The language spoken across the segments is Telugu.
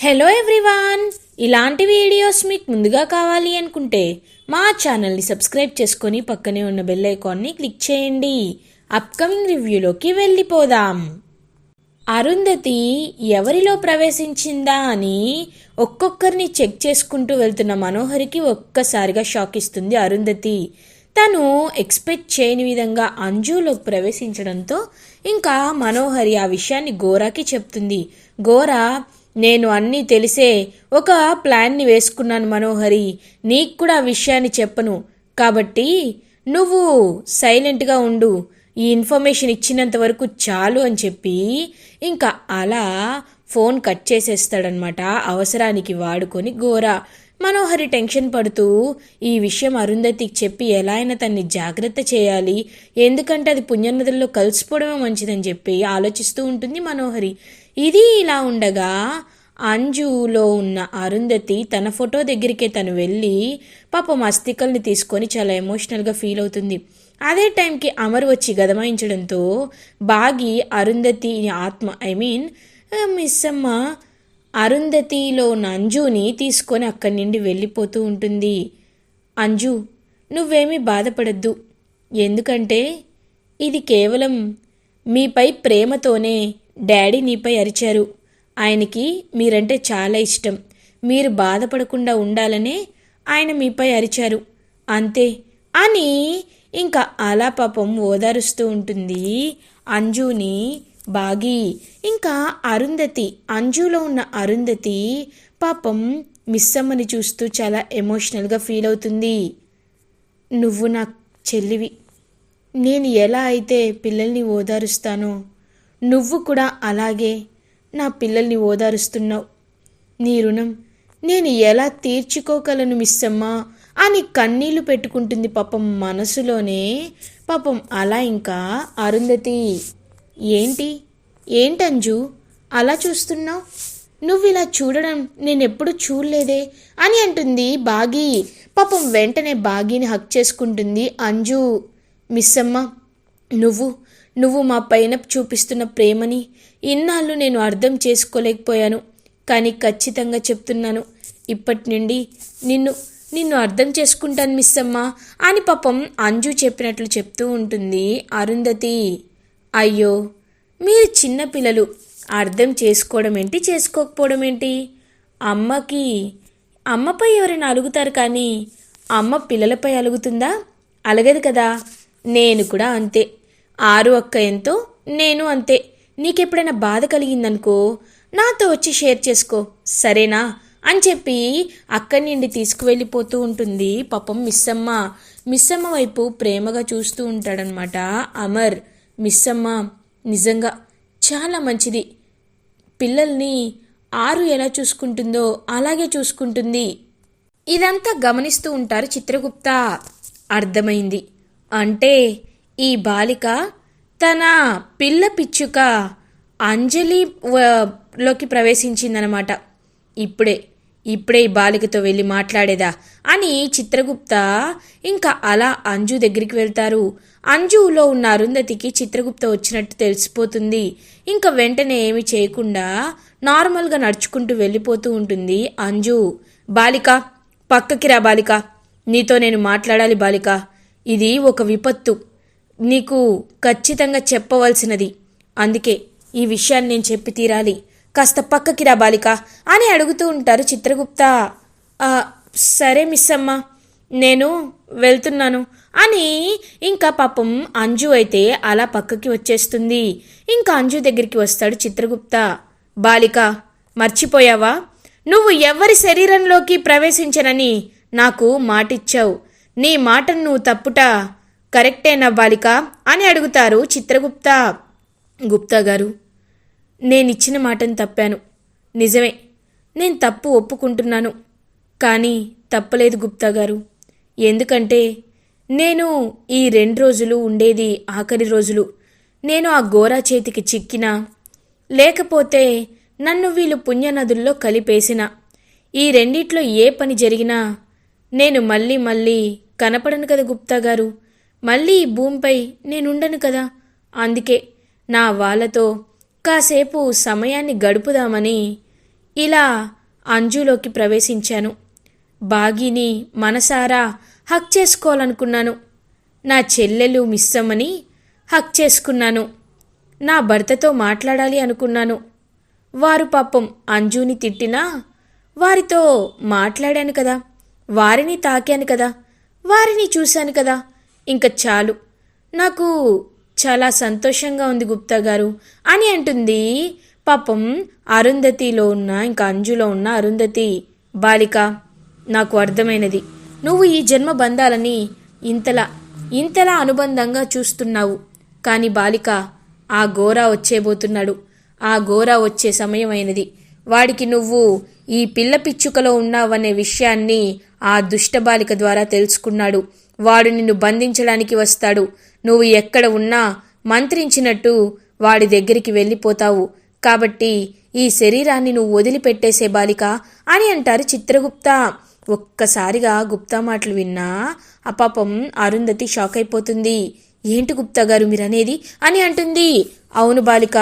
హలో ఎవ్రీవాన్ ఇలాంటి వీడియోస్ మీకు ముందుగా కావాలి అనుకుంటే మా ఛానల్ని సబ్స్క్రైబ్ చేసుకొని పక్కనే ఉన్న బెల్ ఐకాన్ని క్లిక్ చేయండి. అప్కమింగ్ రివ్యూలోకి వెళ్ళిపోదాం. అరుంధతి ఎవరిలో ప్రవేశించిందా అని ఒక్కొక్కరిని చెక్ చేసుకుంటూ వెళ్తున్న మనోహరికి ఒక్కసారిగా షాక్ ఇస్తుంది అరుంధతి. తను ఎక్స్పెక్ట్ చేయని విధంగా అంజులోకి ప్రవేశించడంతో ఇంకా మనోహరి ఆ విషయాన్ని గోరాకి చెప్తుంది. గోరా నేను అన్నీ తెలిసే ఒక ప్లాన్ని వేసుకున్నాను మనోహరి. నీకు కూడా ఆ విషయాన్ని చెప్పను. కాబట్టి నువ్వు సైలెంట్గా ఉండు. ఈ ఇన్ఫర్మేషన్ ఇచ్చినంత వరకు చాలు అని చెప్పి ఇంకా అలా ఫోన్ కట్ చేసేస్తాడనమాట అవసరానికి వాడుకొని ఘోర. మనోహరి టెన్షన్ పడుతూ ఈ విషయం అరుంధతికి చెప్పి ఎలా అయినా తన్ని జాగ్రత్త చేయాలి. ఎందుకంటే అది పుణ్యనదుల్లో కలిసిపోవడమే మంచిదని చెప్పి ఆలోచిస్తూ ఉంటుంది మనోహరి. ఇది ఇలా ఉండగా అంజులో ఉన్న అరుంధతి తన ఫోటో దగ్గరికే తను వెళ్ళి పాపం అస్థికల్ని తీసుకొని చాలా ఎమోషనల్గా ఫీల్ అవుతుంది. అదే టైంకి అమర్ వచ్చి గదమాయించడంతో బాగి అరుంధతి ఆత్మ ఐ మీన్ మిస్ అమ్మ అరుంధతిలో ఉన్న అంజుని తీసుకొని అక్కడి నుండి వెళ్ళిపోతూ ఉంటుంది. అంజు నువ్వేమీ బాధపడద్దు. ఎందుకంటే ఇది కేవలం మీపై ప్రేమతోనే డాడీ నీపై అరిచారు. ఆయనకి మీరంటే చాలా ఇష్టం. మీరు బాధపడకుండా ఉండాలనే ఆయన మీపై అరిచారు. అంతే. అని ఇంకా అలా పాపం ఓదారుస్తూ ఉంటుంది అంజుని బాగి. ఇంకా అరుంధతి అంజులో ఉన్న అరుంధతి పాపం మిస్సమ్మని చూస్తూ చాలా ఎమోషనల్గా ఫీల్ అవుతుంది. నువ్వు నా చెల్లివి. నేను ఎలా అయితే పిల్లల్ని ఓదారుస్తానో నువ్వు కూడా అలాగే నా పిల్లల్ని ఓదారుస్తున్నావు. నీ రుణం నేను ఎలా తీర్చుకోగలను మిస్సమ్మా? అని కన్నీళ్ళు పెట్టుకుంటుంది పాపం మనసులోనే. పాపం అలా ఇంకా అరుంధతి. ఏంటి? ఏంటంజు అలా చూస్తున్నావు? నువ్వు ఇలా చూడడం నేనెప్పుడు చూడలేదే అని అంటుంది బాగి. పాపం వెంటనే బాగీని హక్ చేసుకుంటుంది అంజు. మిస్సమ్మ నువ్వు నువ్వు మా పైన చూపిస్తున్న ప్రేమని ఇన్నాళ్ళు నేను అర్థం చేసుకోలేకపోయాను. కానీ ఖచ్చితంగా చెప్తున్నాను. ఇప్పటి నుండి నిన్ను నిన్ను అర్థం చేసుకుంటాను మిస్ అమ్మా అని పాపం అంజు చెప్పినట్లు చెప్తూ ఉంటుంది అరుంధతి. అయ్యో మీరు చిన్నపిల్లలు అర్థం చేసుకోవడం ఏంటి చేసుకోకపోవడం ఏంటి? అమ్మకి అమ్మపై ఎవరైనా అలుగుతారు కానీ అమ్మ పిల్లలపై అలుగుతుందా? అలగదు కదా. నేను కూడా అంతే. ఆరు అక్క ఎంతో నేను అంతే. నీకెప్పుడైనా బాధ కలిగిందనుకో నాతో వచ్చి షేర్ చేసుకో. సరేనా? అని చెప్పి అక్కడి నుండి తీసుకువెళ్ళిపోతూ ఉంటుంది పాపం మిస్సమ్మ. మిస్సమ్మ వైపు ప్రేమగా చూస్తూ ఉంటాడనమాట అమర్. మిస్సమ్మ నిజంగా చాలా మంచిది. పిల్లల్ని ఆరు ఎలా చూసుకుంటుందో అలాగే చూసుకుంటుంది. ఇదంతా గమనిస్తూ ఉంటారు చిత్రగుప్త. అర్థమైంది. అంటే ఈ బాలిక తన పిల్ల పిచ్చుక అంజలి లోకి ప్రవేశించిందనమాట ఇప్పుడే ఇప్పుడే ఈ బాలికతో వెళ్ళి మాట్లాడేదా అని చిత్రగుప్త ఇంకా అలా అంజు దగ్గరికి వెళ్తారు. అంజులో ఉన్న అరుంధతికి చిత్రగుప్త వచ్చినట్టు తెలిసిపోతుంది. ఇంకా వెంటనే ఏమి చేయకుండా నార్మల్గా నడుచుకుంటూ వెళ్ళిపోతూ ఉంటుంది అంజు. బాలిక పక్కకి రా బాలిక. నీతో నేను మాట్లాడాలి బాలిక. ఇది ఒక విపత్తు. నీకు ఖచ్చితంగా చెప్పవలసినది. అందుకే ఈ విషయాన్ని నేను చెప్పి తీరాలి. కాస్త పక్కకి రా బాలిక అని అడుగుతూ ఉంటారు చిత్రగుప్త. సరే మిస్ అమ్మ నేను వెళ్తున్నాను అని ఇంకా పాపం అంజు అయితే అలా పక్కకి వచ్చేస్తుంది. ఇంకా అంజు దగ్గరికి వస్తాడు చిత్రగుప్త. బాలిక మర్చిపోయావా? నువ్వు ఎవరి శరీరంలోకి ప్రవేశించనని నాకు మాటిచ్చావు. నీ మాటను నువ్వు తప్పుట కరెక్టే నవ్వాలిక అని అడుగుతారు చిత్రగుప్త. గుప్తా గారు నేనిచ్చిన మాటను తప్పాను. నిజమే నేను తప్పు ఒప్పుకుంటున్నాను. కానీ తప్పలేదు గుప్తా గారు. ఎందుకంటే నేను ఈ రెండు రోజులు ఉండేది ఆఖరి రోజులు. నేను ఆ గోరా చేతికి చిక్కినా లేకపోతే నన్ను వీళ్ళు పుణ్యనదుల్లో కలిపేసిన. ఈ రెండిట్లో ఏ పని జరిగినా నేను మళ్ళీ మళ్ళీ కనపడను కదా గుప్తా గారు. మళ్ళీ ఈ భూమిపై నేనుండను కదా. అందుకే నా వాళ్ళతో కాసేపు సమయాన్ని గడుపుదామని ఇలా అంజులోకి ప్రవేశించాను. బాగీని మనసారా హక్ చేసుకోవాలనుకున్నాను. నా చెల్లెలు మిస్సమ్మని హక్ చేసుకున్నాను. నా భర్తతో మాట్లాడాలి అనుకున్నాను. వారు పాపం అంజుని తిట్టినా వారితో మాట్లాడాను కదా. వారిని తాకాను కదా. వారిని చూశాను కదా. ఇంక చాలు. నాకు చాలా సంతోషంగా ఉంది గుప్తా గారు. అని అంటుంది. పాపం అరుంధతిలో ఉన్న ఇంకా అంజులో ఉన్న అరుంధతి బాలిక నాకు అర్థమైనది. నువ్వు ఈ జన్మ బంధాలని ఇంతలా ఇంతలా అనుబంధంగా చూస్తున్నావు. కానీ బాలిక ఆ గోరా వచ్చేబోతున్నాడు. ఆ గోరా వచ్చే సమయమైనది. వాడికి నువ్వు ఈ పిల్ల పిచ్చుకలో ఉన్నావనే విషయాన్ని ఆ దుష్టబాలిక ద్వారా తెలుసుకున్నాడు. వాడు నిన్ను బంధించడానికి వస్తాడు. నువ్వు ఎక్కడ ఉన్నా మంత్రించినట్టు వాడి దగ్గరికి వెళ్ళిపోతావు. కాబట్టి ఈ శరీరాన్ని నువ్వు వదిలిపెట్టేసే బాలిక అని అంటారు చిత్రగుప్త. ఒక్కసారిగా గుప్తా మాటలు విన్నా అపాపం అరుంధతి షాక్ అయిపోతుంది. ఏంటి గుప్తా గారు మీరనేది? అని అంటుంది. అవును బాలిక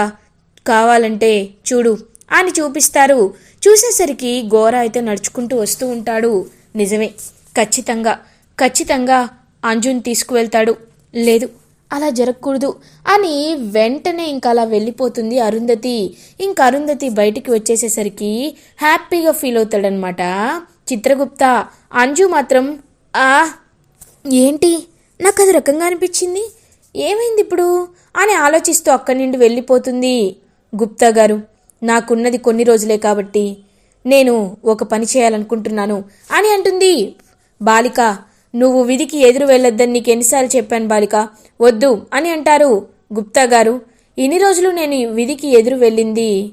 కావాలంటే చూడు అని చూపిస్తారు. చూసేసరికి గోర అయితే నడుచుకుంటూ వస్తూ ఉంటాడు. నిజమే. ఖచ్చితంగా. ఖచ్చితంగా అంజున్ తీసుకువెళ్తాడు. లేదు. అలా జరగకూడదు అని వెంటనే ఇంకా అలా వెళ్ళిపోతుంది అరుంధతి. ఇంక అరుంధతి బయటికి వచ్చేసేసరికి హ్యాపీగా ఫీల్ అవుతాడనమాట చిత్రగుప్త అంజు మాత్రం ఆ ఏంటి? నాకు అది రకంగా అనిపించింది. ఏమైంది ఇప్పుడు? అని ఆలోచిస్తూ అక్కడి నుండి వెళ్ళిపోతుంది గుప్తా గారు నాకున్నది కొన్ని రోజులే కాబట్టి నేను ఒక పని చేయాలనుకుంటున్నాను అని అంటుంది. బాలిక నువ్వు విధికి ఎదురు వెళ్ళొద్దని నీకు ఎన్నిసార్లు చెప్పాను బాలిక. వద్దు అని అంటారు గుప్తా గారు. ఇన్ని రోజులు నేను విధికి ఎదురు వెళ్ళింది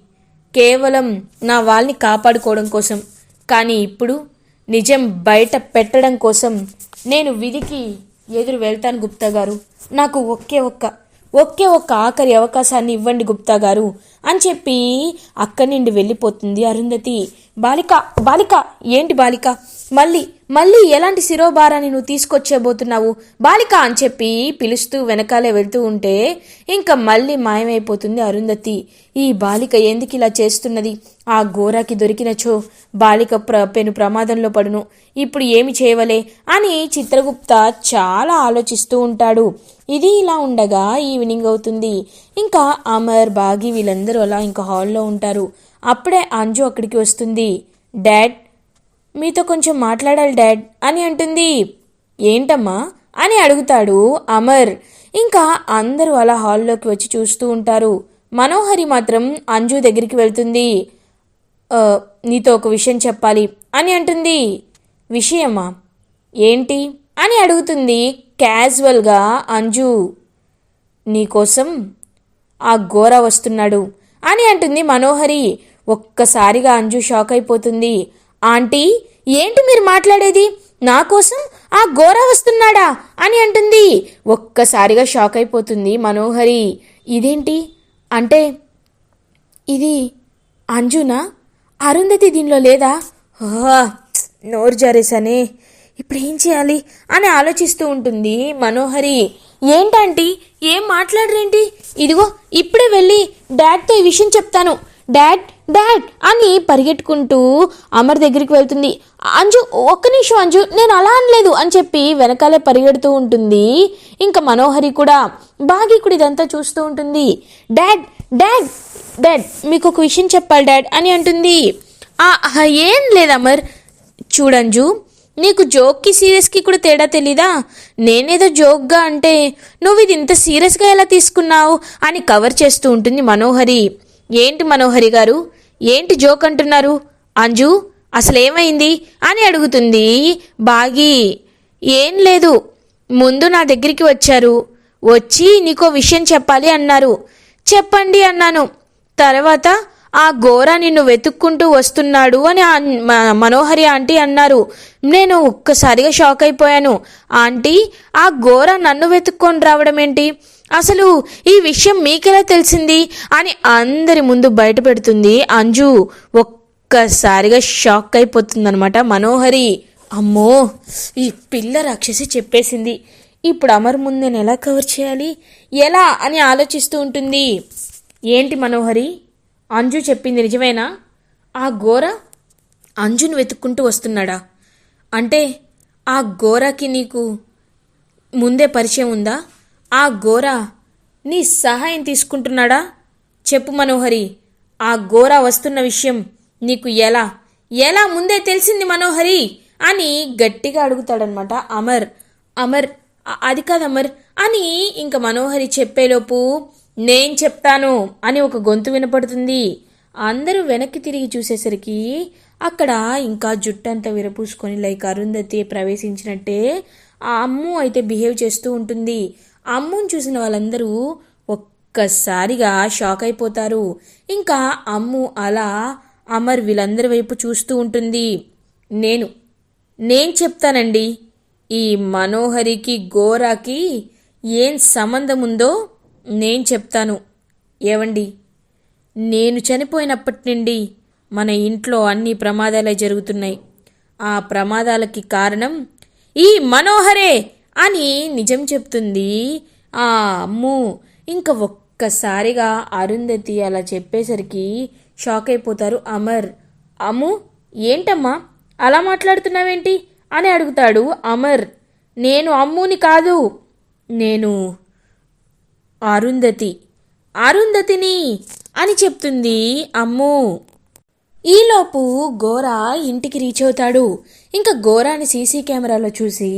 కేవలం నా వాళ్ళని కాపాడుకోవడం కోసం. కానీ ఇప్పుడు నిజం బయట పెట్టడం కోసం నేను విధికి ఎదురు వెళ్తాను గుప్తా గారు. నాకు ఒకే ఒక్క ఒకే ఒక్క ఆఖరి అవకాశాన్ని ఇవ్వండి గుప్తా గారు అని చెప్పి అక్కడి నుండి వెళ్ళిపోతుంది అరుంధతి. బాలిక బాలిక ఏంటి బాలిక? మళ్ళీ మళ్ళీ ఎలాంటి శిరోభారాన్ని నువ్వు తీసుకొచ్చేబోతున్నావు బాలిక అని చెప్పి పిలుస్తూ వెనకాలే వెళ్తూ ఉంటే ఇంకా మళ్ళీ మాయమైపోతుంది అరుంధతి. ఈ బాలిక ఎందుకు ఇలా చేస్తున్నది? ఆ గోరాకి దొరికినచో బాలిక ప్ర పెను ప్రమాదంలో పడును. ఇప్పుడు ఏమి చేయవలే అని చిత్రగుప్త చాలా ఆలోచిస్తూ ఉంటాడు. ఇది ఇలా ఉండగా ఈవినింగ్ అవుతుంది. ఇంకా అమర్ బాగి వీళ్ళందరూ అలా ఇంకా హాల్లో ఉంటారు. అప్పుడే అంజు అక్కడికి వస్తుంది. డాడ్ మీతో కొంచెం మాట్లాడాలి డాడ్ అని అంటుంది. ఏంటమ్మా అని అడుగుతాడు అమర్. ఇంకా అందరూ అలా హాల్లోకి వచ్చి చూస్తూ ఉంటారు. మనోహరి మాత్రం అంజు దగ్గరికి వెళ్తుంది. నీతో ఒక విషయం చెప్పాలి అని అంటుంది. విషయమా? ఏంటి? అని అడుగుతుంది క్యాజువల్గా అంజు నీకోసం ఆ ఘోర వస్తున్నాడు అని అంటుంది మనోహరి. ఒక్కసారిగా అంజు షాక్ అయిపోతుంది. ఆంటీ ఏంటి మీరు మాట్లాడేది? నా కోసం ఆ ఘోర వస్తున్నాడా? అని అంటుంది. ఒక్కసారిగా షాక్ అయిపోతుంది మనోహరి. ఇదేంటి? అంటే ఇది అంజునా? అరుంధతి దీనిలో లేదా? నోరు జారేసానే ఇప్పుడు ఏం చేయాలి అని ఆలోచిస్తూ ఉంటుంది మనోహరి. ఏంటంటీ? ఏం మాట్లాడరేంటి? ఇదిగో ఇప్పుడే వెళ్ళి డాడ్తో ఈ విషయం చెప్తాను. డాడ్ డాడ్ అని పరిగెట్టుకుంటూ అమర్ దగ్గరికి వెళ్తుంది. అంజు ఒక్క నిమిషం అంజు నేను అలా అనలేదు అని చెప్పి వెనకాలే పరిగెడుతూ ఉంటుంది. ఇంకా మనోహరి కూడా బాగి కూడా ఇదంతా చూస్తూ ఉంటుంది. డాడ్ డాడ్ డాడ్ మీకు ఒక విషయం చెప్పాలి డాడ్ అని అంటుంది. ఏం లేదు అమర్ చూడంజు నీకు జోక్కి సీరియస్కి కూడా తేడా తెలీదా? నేనేదో జోక్గా అంటే నువ్వు ఇది ఇంత సీరియస్గా ఎలా తీసుకున్నావు అని కవర్ చేస్తూ ఉంటుంది మనోహరి. ఏంటి మనోహరి గారు? ఏంటి జోక్ అంటున్నారు? అంజు అసలేమైంది? అని అడుగుతుంది బాగి. ఏం లేదు ముందు నా దగ్గరికి వచ్చారు. వచ్చి నీకో విషయం చెప్పాలి అన్నారు. చెప్పండి అన్నాను. తర్వాత ఆ ఘోర నిన్ను వెతుక్కుంటూ వస్తున్నాడు అని అన్- మనోహరి ఆంటీ అన్నారు. నేను ఒక్కసారిగా షాక్ అయిపోయాను. ఆంటీ ఆ ఘోర నన్ను వెతుక్కొని రావడం ఏంటి? అసలు ఈ విషయం మీకెలా తెలిసింది? అని అందరి ముందు బయట పెడుతుంది అంజు. ఒక్కసారిగా షాక్ అయిపోతుందన్నమాట మనోహరి. అమ్మో ఈ పిల్ల రాక్షసి చెప్పేసింది. ఇప్పుడు అమర్ ముందు నేను ఎలా కవర్ చేయాలి? ఎలా అని ఆలోచిస్తూ ఉంటుంది. ఏంటి మనోహరి? అంజు చెప్పింది నిజమేనా? ఆ గోర అంజును వెతుక్కుంటూ వస్తున్నాడా? అంటే ఆ గోరాకి నీకు ముందే పరిచయం ఉందా? ఆ గోరా నీ సహాయం తీసుకుంటున్నాడా? చెప్పు మనోహరి ఆ గోరా వస్తున్న విషయం నీకు ఎలా? ఎలా ముందే తెలిసింది మనోహరి? అని గట్టిగా అడుగుతాడనమాట అమర్. అమర్ అది కాదు అమర్ అని ఇంక మనోహరి చెప్పేలోపు నేను చెప్తాను అని ఒక గొంతు వినపడుతుంది. అందరూ వెనక్కి తిరిగి చూసేసరికి అక్కడ ఇంకా జుట్టంతా విరపూసుకొని లైక్ అరుంధతి ప్రవేశించినట్టే ఆ అమ్ము అయితే బిహేవ్ చేస్తూ ఉంటుంది. ఆ అమ్ముని చూసిన వాళ్ళందరూ ఒక్కసారిగా షాక్ అయిపోతారు. ఇంకా అమ్ము అలా అమర్ వీళ్ళందరి వైపు చూస్తూ ఉంటుంది. నేను నేను చెప్తానండి ఈ మనోహరికి గోరాకి ఏం సంబంధం ఉందో నేను చెప్తాను. ఏవండి? నేను చనిపోయినప్పటి నుండి మన ఇంట్లో అన్ని ప్రమాదాలే జరుగుతున్నాయి. ఆ ప్రమాదాలకి కారణం ఈ మనోహరే అని నిజం చెప్తుంది ఆ అమ్ము. ఇంక ఒక్కసారిగా అరుంధతి అలా చెప్పేసరికి షాక్ అయిపోతారు అమర్. అమ్ము ఏంటమ్మా? అలా మాట్లాడుతున్నావేంటి? అని అడుగుతాడు అమర్. నేను అమ్ముని కాదు నేను అరుంధతి. అరుంధతిని అని చెప్తుంది అమ్ము. ఈలోపు గోరా ఇంటికి రీచ్ అవుతాడు. ఇంకా గోరాని సీసీ కెమెరాలో చూసి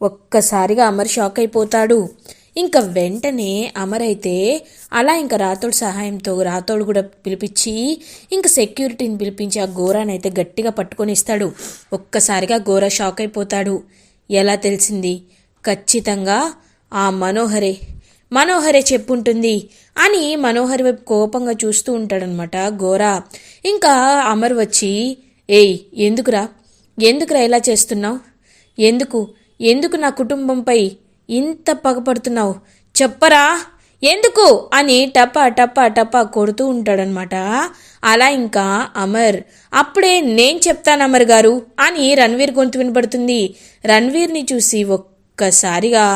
ఒక్కసారిగా అమర్ షాక్ అయిపోతాడు. ఇంకా వెంటనే అమర్ అయితే అలా ఇంకా రాతోడు సహాయంతో రాతోడు కూడా పిలిపించి ఇంకా సెక్యూరిటీని పిలిపించి ఆ గోరాని అయితే గట్టిగా పట్టుకొని ఇస్తాడు ఒక్కసారిగా గోరా షాక్ అయిపోతాడు. ఎలా తెలిసింది? ఖచ్చితంగా ఆ మనోహరే మనోహరే చెప్పుంటుంది అని మనోహర్ వైపు కోపంగా చూస్తూ ఉంటాడనమాట గోరా. ఇంకా అమర్ వచ్చి ఏయ్ ఎందుకురా? ఎందుకురా ఇలా చేస్తున్నావు? ఎందుకు? ఎందుకు నా కుటుంబంపై ఇంత పగపడుతున్నావు? చెప్పరా? ఎందుకు? అని టపా టపా టపా కొడుతూ ఉంటాడనమాట అలా ఇంకా అమర్ అప్పుడే నేను చెప్తాను అమర్ గారు అని రణ్వీర్ గొంతు వినపడుతుంది రణ్వీర్ని చూసి ఒక్కసారిగా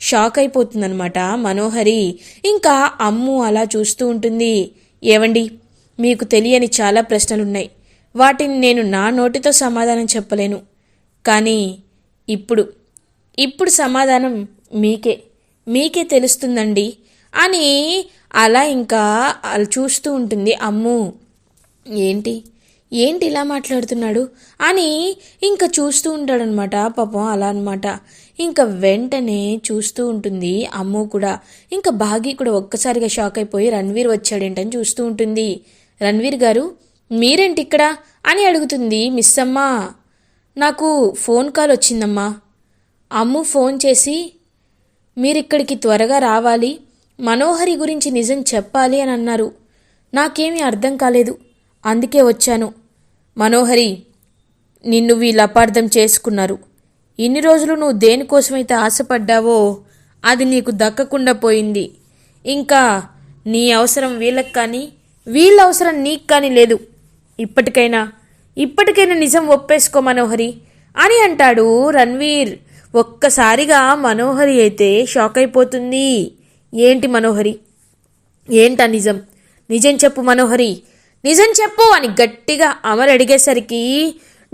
షాక్ అయిపోతుందనమాట మనోహరి ఇంకా అమ్ము అలా చూస్తూ ఉంటుంది. ఏవండి? మీకు తెలియని చాలా ప్రశ్నలున్నాయి. వాటిని నేను నా నోటితో సమాధానం చెప్పలేను. కానీ ఇప్పుడు ఇప్పుడు సమాధానం మీకే. మీకే తెలుస్తుందండి అని అలా ఇంకా అలా చూస్తూ ఉంటుంది అమ్ము. ఏంటి? ఏంటి ఇలా మాట్లాడుతున్నాడు? అని ఇంకా చూస్తూ ఉంటాడనమాట పాపం అలా అనమాట ఇంకా వెంటనే చూస్తూ ఉంటుంది. అమ్ము కూడా. ఇంకా భాగి కూడా ఒక్కసారిగా షాక్ అయిపోయి రణ్వీర్ వచ్చాడేంటని చూస్తూ ఉంటుంది. రణ్వీర్ గారు మీరేంటి ఇక్కడ? అని అడుగుతుంది మిస్ అమ్మా. నాకు ఫోన్ కాల్ వచ్చిందమ్మా. అమ్ము ఫోన్ చేసి మీరిక్కడికి త్వరగా రావాలి. మనోహరి గురించి నిజం చెప్పాలి అని అన్నారు. నాకేమీ అర్థం కాలేదు. అందుకే వచ్చాను. మనోహరి నిన్ను వీళ్ళు అపార్థం చేసుకున్నారు. ఇన్ని రోజులు నువ్వు దేనికోసమైతే ఆశపడ్డావో అది నీకు దక్కకుండా పోయింది. ఇంకా నీ అవసరం వీళ్ళకి కానీ వీళ్ళ అవసరం నీకు కానీ లేదు. ఇప్పటికైనా ఇప్పటికైనా నిజం ఒప్పేసుకో మనోహరి అని అంటాడు రణ్వీర్. ఒక్కసారిగా మనోహరి అయితే షాక్ అయిపోతుంది. ఏంటి మనోహరి? ఏంటా నిజం? నిజం చెప్పు మనోహరి. నిజం చెప్పు అని గట్టిగా అమర్ అడిగేసరికి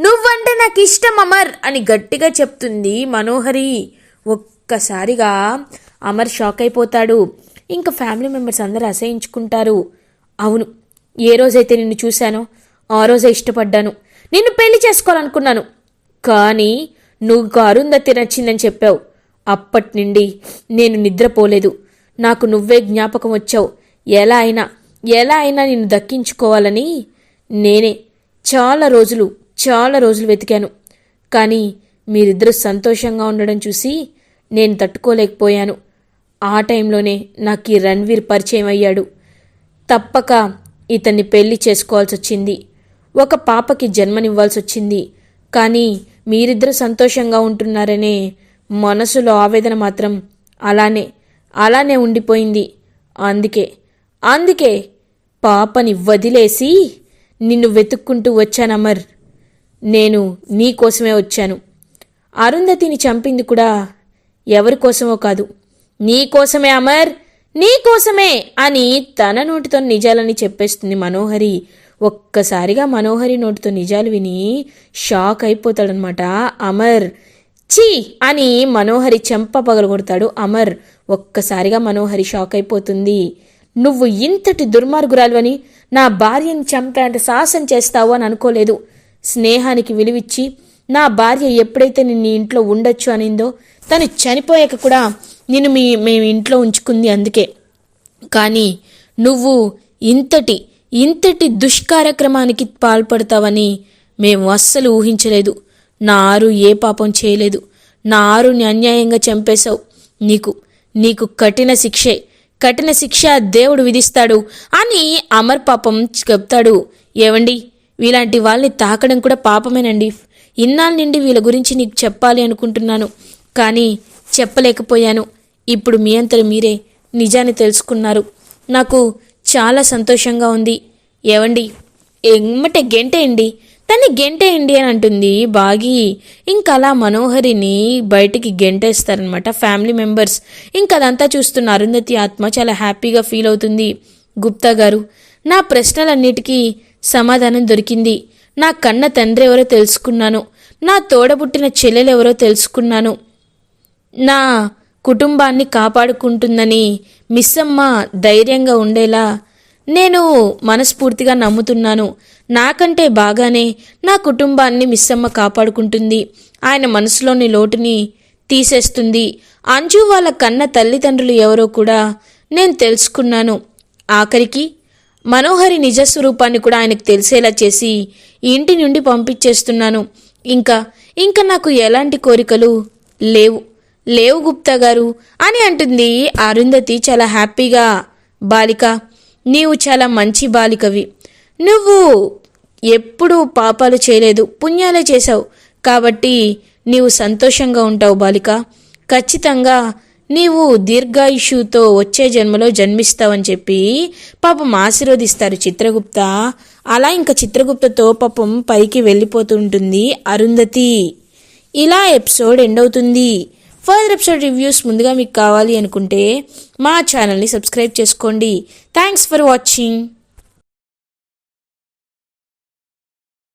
నువ్వంటే నాకు ఇష్టం అమర్ అని గట్టిగా చెప్తుంది మనోహరి. ఒక్కసారిగా అమర్ షాక్ అయిపోతాడు. ఇంకా ఫ్యామిలీ మెంబర్స్ అందరూ అసహించుకుంటారు. అవును ఏ రోజైతే నిన్ను చూశానో ఆ రోజే ఇష్టపడ్డాను. నిన్ను పెళ్ళి చేసుకోవాలనుకున్నాను. కానీ నువ్వు అరుంధతి నచ్చిందని చెప్పావు. అప్పటి నుండి నేను నిద్రపోలేదు. నాకు నువ్వే జ్ఞాపకం వచ్చావు. ఎలా అయినా ఎలా అయినా నిన్ను దక్కించుకోవాలని నేనే చాలా రోజులు చాలా రోజులు వెతికాను. కానీ మీరిద్దరూ సంతోషంగా ఉండడం చూసి నేను తట్టుకోలేకపోయాను. ఆ టైంలోనే నాకు ఈ రణ్వీర్ పరిచయం అయ్యాడు. తప్పక ఇతన్ని పెళ్ళి చేసుకోవాల్సి వచ్చింది. ఒక పాపకి జన్మనివ్వాల్సి వచ్చింది కానీ మీరిద్దరూ సంతోషంగా ఉంటున్నారనే మనసులో ఆవేదన మాత్రం అలానే అలానే ఉండిపోయింది. అందుకే అందుకే పాపని వదిలేసి నిన్ను వెతుక్కుంటూ వచ్చానమర్ నేను నీ కోసమే వచ్చాను. అరుంధతిని చంపింది కూడా ఎవరి కోసమో కాదు. నీ కోసమే అమర్! నీ కోసమే! అని తన నోటితో నిజాలని చెప్పేస్తుంది మనోహరి. ఒక్కసారిగా మనోహరి నోటితో నిజాలు విని షాక్ అయిపోతాడనమాట అమర్! చీ అని మనోహరి చెంప పగలగొడతాడు. అమర్! ఒక్కసారిగా మనోహరి షాక్ అయిపోతుంది. నువ్వు ఇంతటి దుర్మార్గురాలు అని నా భార్యని చంపేంత సాహసం చేస్తావు అని అనుకోలేదు. స్నేహానికి విలువిచ్చి నా భార్య ఎప్పుడైతే నిన్ను ఇంట్లో ఉండొచ్చు అనిందో తను చనిపోయాక కూడా నిన్ను మీ మేము ఇంట్లో ఉంచుకుంది అందుకే. కానీ నువ్వు ఇంతటి ఇంతటి దుష్కార్యక్రమానికి పాల్పడతావని మేము అస్సలు ఊహించలేదు. నా ఆరు ఏ పాపం చేయలేదు. నా ఆరుని అన్యాయంగా చంపేశావు నీకు. నీకు కఠిన శిక్షే. కఠిన శిక్ష దేవుడు విధిస్తాడు అని అమర్ పాపం చెప్తాడు. ఏవండి? ఇలాంటి వాళ్ళని తాకడం కూడా పాపమేనండి. ఇన్నాళ్ళ నుండి వీళ్ళ గురించి నీకు చెప్పాలి అనుకుంటున్నాను. కానీ చెప్పలేకపోయాను. ఇప్పుడు మీ అంతరు మీరే నిజాన్ని తెలుసుకున్నారు. నాకు చాలా సంతోషంగా ఉంది. ఏవండి? ఎమ్మటే గెంటేయండి. తన్ని గెంటేయండి అని అంటుంది బాగి. ఇంకా అలా మనోహరిని బయటికి గెంటేస్తారనమాట ఫ్యామిలీ మెంబర్స్. ఇంకా అదంతా చూస్తున్న అరుంధతి ఆత్మ చాలా హ్యాపీగా ఫీల్ అవుతుంది. గుప్తా గారు నా ప్రశ్నలన్నిటికీ సమాధానం దొరికింది. నా కన్న తండ్రి ఎవరో తెలుసుకున్నాను. నా తోడబుట్టిన చెల్లెలెవరో తెలుసుకున్నాను. నా కుటుంబాన్ని కాపాడుకుంటుందని మిస్సమ్మ ధైర్యంగా ఉండేలా నేను మనస్ఫూర్తిగా నమ్ముతున్నాను. నాకంటే బాగానే నా కుటుంబాన్ని మిస్సమ్మ కాపాడుకుంటుంది. ఆయన మనసులోని లోటుని తీసేస్తుంది. అంజు వాళ్ళ కన్న తల్లిదండ్రులు ఎవరో కూడా నేను తెలుసుకున్నాను. ఆఖరికి మనోహరి నిజస్వరూపాన్ని కూడా ఆయనకు తెలిసేలా చేసి ఇంటి నుండి పంపించేస్తున్నాను. ఇంకా ఇంకా నాకు ఎలాంటి కోరికలు లేవు. లేవు గుప్తా గారు అని అంటుంది అరుంధతి చాలా హ్యాపీగా. బాలిక నీవు చాలా మంచి బాలికవి. నువ్వు ఎప్పుడూ పాపాలు చేయలేదు పుణ్యాలే చేశావు. కాబట్టి నీవు సంతోషంగా ఉంటావు బాలిక. ఖచ్చితంగా నీవు దీర్ఘాయుషుతో వచ్చే జన్మలో జన్మిస్తావని చెప్పి పాపం ఆశీర్వదిస్తారు చిత్రగుప్త. అలా ఇంకా చిత్రగుప్తతో పాపం పైకి వెళ్ళిపోతుంటుంది అరుంధతి. ఇలా ఎపిసోడ్ ఎండ్ అవుతుంది. ఫర్దర్ ఎపిసోడ్ రివ్యూస్ ముందుగా మీకు కావాలి అనుకుంటే మా ఛానల్ని సబ్స్క్రైబ్ చేసుకోండి. Thanks for watching.